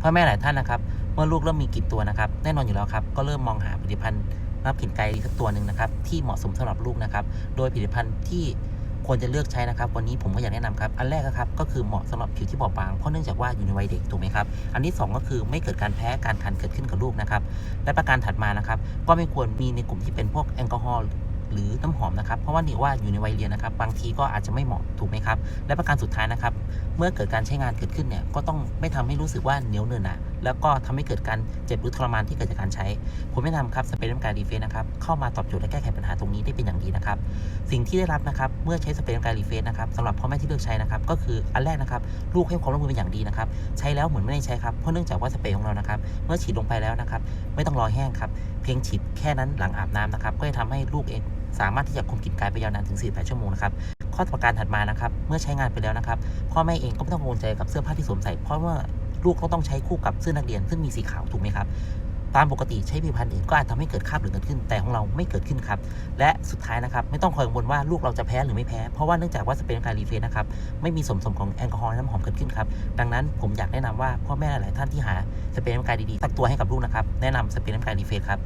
พ่อแม่หลายท่านนะครับ เมื่อลูกเริ่มมีกลิ่นตัวนะครับ แน่นอนอยู่แล้วครับ ก็เริ่มมองหาผลิตภัณฑ์น้ำกลิ่นไกลสักตัวหนึ่งนะครับ ที่เหมาะสมสำหรับลูกนะครับ โดยผลิตภัณฑ์ที่ควรจะเลือกใช้นะครับ วันนี้ผมก็อยากแนะนำครับ อันแรกนะครับก็คือเหมาะสำหรับผิวที่บอบบาง เพราะเนื่องจากว่าอยู่ในวัยเด็กถูกไหมครับ อันที่สองก็คือไม่เกิดการแพ้การคันเกิดขึ้นกับลูกนะครับ และประการถัดมานะครับ ก็ไม่ควรมีในกลุ่มที่เป็นพวกแอลกอฮอล์ หรือน้ำหอมนะครับ เพราะว่านี่ว่าอยู่ในวัยเรียนนะครับ บางทีก็อาจจะไม่เหมาะถูกไหมครับ และประการสุดท้ายนะครับ เมื่อเกิดการใช้งานเกิดขึ้นเนี่ยก็ต้องไม่ทำให้รู้สึกว่าเหนียวเนินหนะแล้วก็ทำให้เกิดการเจ็บหรือทรมานที่เกิดจากการใช้ ผมแนะนำครับสเปรย์น้ำกายรีเฟสนะครับเข้ามาตอบโจทย์และแก้ไขปัญหาตรงนี้ได้เป็นอย่างดีนะครับ สิ่งที่ได้รับนะครับเมื่อใช้สเปรย์น้ำกายรีเฟสนะครับสำหรับพ่อแม่ที่เลือกใช้นะครับก็คืออันแรกนะครับลูกให้ความร่วมมือเป็นอย่างดีนะครับใช้แล้วเหมือนไม่ได้ใช้ครับเพราะเนื่องจากว่าสเปรย์ของเรานะครับเมื่อฉีดลงไปแล้วนะครับไม่ต้องรอแห้งครับเพียงฉีดแค่นั้นหลังอาบน้ำนะครับก็จะทำให้ลูกเอง สามารถที่จะคุมกลิ่นกายไปยาวนานถึง 48 ชั่วโมงนะครับ ข้อประการถัดมานะครับ เมื่อใช้งานไปแล้วนะครับ พ่อแม่เองก็ไม่ต้องกังวลใจกับเสื้อผ้าที่สวมใส่ เพราะว่าลูกก็ต้องใช้คู่กับเสื้อนักเรียน ซึ่งมีสีขาวถูกไหมครับ ตามปกติใช้ผลิตภัณฑ์อื่นก็อาจทำให้เกิดคราบเหลืองเกิดขึ้น แต่ของเราไม่เกิดขึ้นครับ และสุดท้ายนะครับ ไม่ต้องคอยกังวลว่าลูกเราจะแพ้หรือไม่แพ้ เพราะว่าเนื่องจากว่าสเปรย์การรีเฟสนะครับ ไม่มีส่วนผสมของแอลกอฮอล์น้ำหอมเกิดขึ้นครับ ดังนั้นผมอยากแนะนำว่าพ่อแม่หลายท่านที่หาสเปรย์น้ำกายดีๆสักตัวให้กับลูกนะครับ แนะนำสเปรย์น้ำกายรีเฟสครับ